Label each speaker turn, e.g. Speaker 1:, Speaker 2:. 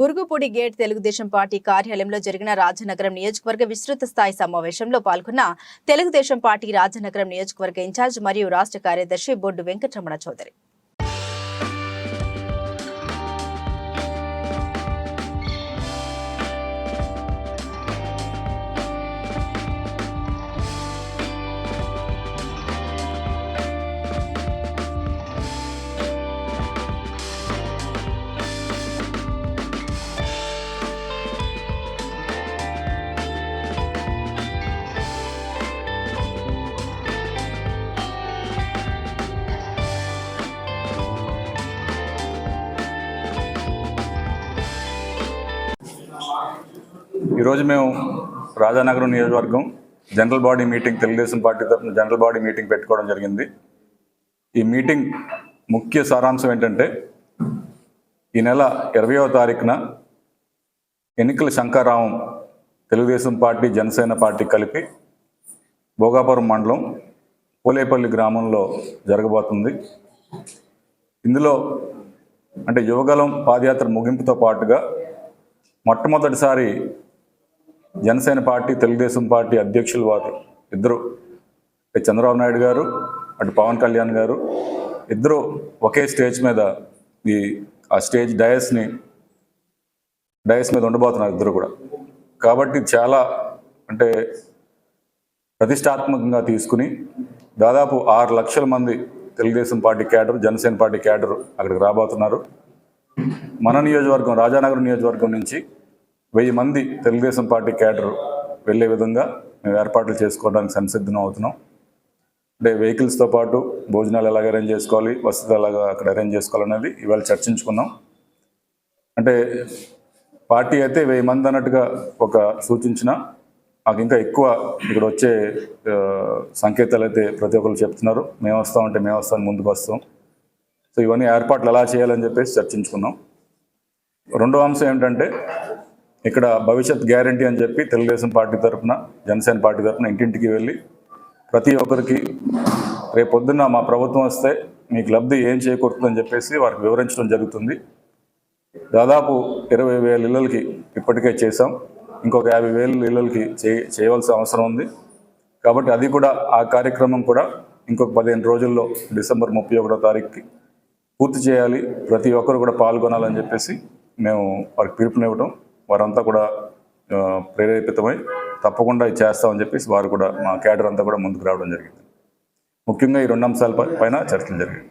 Speaker 1: బురుగుపూడి gate Telugu Desam party కార్యాలయంలో జరిగిన రాజనగరం నియోజకవర్గ విస్తృత స్థాయి సమావేశంలో పాల్గొన్న తెలుగుదేశం పార్టీ రాజనగరం నియోజకవర్గ ఇన్ఛార్జ్ మరియు రాష్ట్ర కార్యదర్శి బొడ్డు వెంకటరమణ చౌదరి.
Speaker 2: ఈరోజు మేము రాజానగరం నియోజకవర్గం general body meeting Telugu Desam party తరఫున జనరల్ బాడీ మీటింగ్ పెట్టుకోవడం జరిగింది. ఈ మీటింగ్ ముఖ్య సారాంశం ఏంటంటే ఈ నెల ఇరవయవ తారీఖున ఎన్నికల శంకరరావం తెలుగుదేశం పార్టీ జనసేన పార్టీ కలిపి భోగాపురం మండలం పోలేపల్లి గ్రామంలో జరగబోతుంది. ఇందులో అంటే యువగలం పాదయాత్ర ముగింపుతో పాటుగా మొట్టమొదటిసారి జనసేన పార్టీ తెలుగుదేశం పార్టీ అధ్యక్షులు వారు ఇద్దరు. చంద్రబాబు నాయుడు గారు అటు పవన్ కళ్యాణ్ గారు ఇద్దరు ఒకే స్టేజ్ మీద ఈ ఆ స్టేజ్ డయస్ని డయస్ మీద ఉండబోతున్నారు ఇద్దరు కూడా. కాబట్టి చాలా అంటే ప్రతిష్టాత్మకంగా తీసుకుని దాదాపు ఆరు లక్షల మంది Telugu Desam party cadre Janasena party cadre అక్కడికి రాబోతున్నారు. మన నియోజకవర్గం రాజానగరం నియోజకవర్గం నుంచి వెయ్యి మంది తెలుగుదేశం పార్టీ క్యాడర్ వెళ్ళే విధంగా మేము ఏర్పాట్లు చేసుకోవడానికి సంసిద్ధం అవుతున్నాం. అంటే వెహికల్స్తో పాటు భోజనాలు ఎలాగ అరేంజ్ చేసుకోవాలి వసతులు ఎలాగ అక్కడ అరేంజ్ చేసుకోవాలనేది ఇవాళ చర్చించుకున్నాం. అంటే పార్టీ అయితే వెయ్యి మంది అన్నట్టుగా ఒక సూచించిన మాకు ఇంకా ఎక్కువ ఇక్కడ వచ్చే సంకేతాలు అయితే ప్రతి ఒక్కరు చెప్తున్నారు. మేము వస్తాం అంటే మేము వస్తాం ముందుకు వస్తాం. సో ఇవన్నీ ఏర్పాట్లు ఎలా చేయాలని చెప్పేసి చర్చించుకున్నాం. రెండో అంశం ఏంటంటే ఇక్కడ భవిష్యత్ గ్యారంటీ అని చెప్పి తెలుగుదేశం పార్టీ తరఫున జనసేన పార్టీ తరఫున ఇంటింటికి వెళ్ళి ప్రతి ఒక్కరికి రేపు మా ప్రభుత్వం వస్తే మీకు లబ్ధి ఏం చేకూరుతుందని చెప్పేసి వారికి వివరించడం జరుగుతుంది. దాదాపు ఇరవై వేల ఇళ్ళకి ఇప్పటికే చేశాం. ఇంకొక యాభై వేల ఇళ్ళకి చే చేయవలసిన అవసరం ఉంది. కాబట్టి అది కూడా ఆ కార్యక్రమం కూడా ఇంకొక పదిహేను రోజుల్లో డిసెంబర్ ముప్పై ఒకటో తారీఖుకి పూర్తి చేయాలి. ప్రతి ఒక్కరు కూడా పాల్గొనాలని చెప్పేసి మేము వారికి పిలుపునివ్వడం వారంతా కూడా ప్రేరేపితమై తప్పకుండా ఇది చేస్తామని చెప్పేసి వారు కూడా మా క్యాడర్ అంతా కూడా ముందుకు రావడం జరిగింది. ముఖ్యంగా ఈ రెండు అంశాల పై- పైన చర్చలు జరిగాయి.